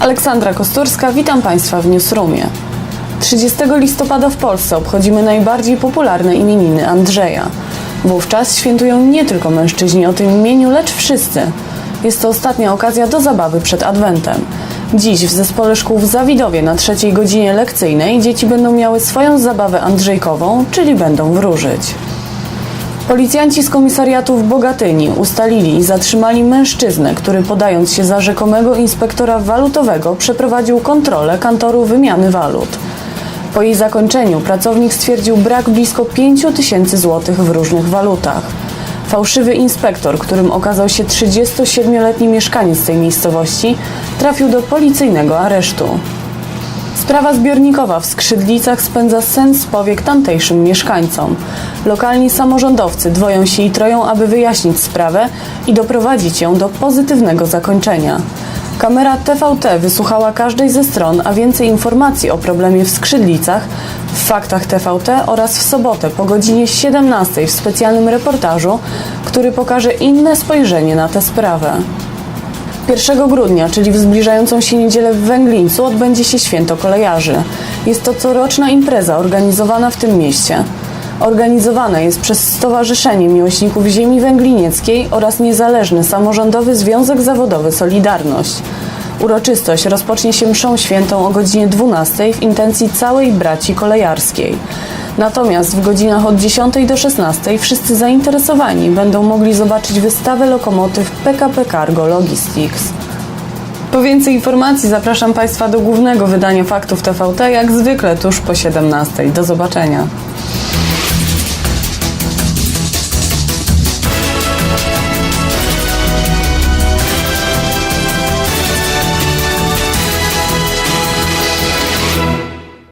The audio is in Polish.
Aleksandra Kosturska, witam Państwa w Newsroomie. 30 listopada w Polsce obchodzimy najbardziej popularne imieniny Andrzeja. Wówczas świętują nie tylko mężczyźni o tym imieniu, lecz wszyscy. Jest to ostatnia okazja do zabawy przed Adwentem. Dziś w zespole szkół w Zawidowie na trzeciej godzinie lekcyjnej dzieci będą miały swoją zabawę andrzejkową, czyli będą wróżyć. Policjanci z komisariatu w Bogatyni ustalili i zatrzymali mężczyznę, który podając się za rzekomego inspektora walutowego przeprowadził kontrolę kantoru wymiany walut. Po jej zakończeniu pracownik stwierdził brak blisko 5 tysięcy złotych w różnych walutach. Fałszywy inspektor, którym okazał się 37-letni mieszkaniec tej miejscowości, trafił do policyjnego aresztu. Sprawa zbiornikowa w Skrzydlicach spędza sens powiek tamtejszym mieszkańcom. Lokalni samorządowcy dwoją się i troją, aby wyjaśnić sprawę i doprowadzić ją do pozytywnego zakończenia. Kamera TVT wysłuchała każdej ze stron, a więcej informacji o problemie w Skrzydlicach w faktach TVT oraz w sobotę po godzinie 17 w specjalnym reportażu, który pokaże inne spojrzenie na tę sprawę. 1 grudnia, czyli w zbliżającą się niedzielę w Węglińcu, odbędzie się Święto Kolejarzy. Jest to coroczna impreza organizowana w tym mieście. Organizowana jest przez Stowarzyszenie Miłośników Ziemi Węglinieckiej oraz niezależny samorządowy Związek Zawodowy Solidarność. Uroczystość rozpocznie się mszą świętą o godzinie 12 w intencji całej braci kolejarskiej. Natomiast w godzinach od 10 do 16 wszyscy zainteresowani będą mogli zobaczyć wystawę lokomotyw PKP Cargo Logistics. Po więcej informacji zapraszam Państwa do głównego wydania faktów TVT, jak zwykle tuż po 17. Do zobaczenia.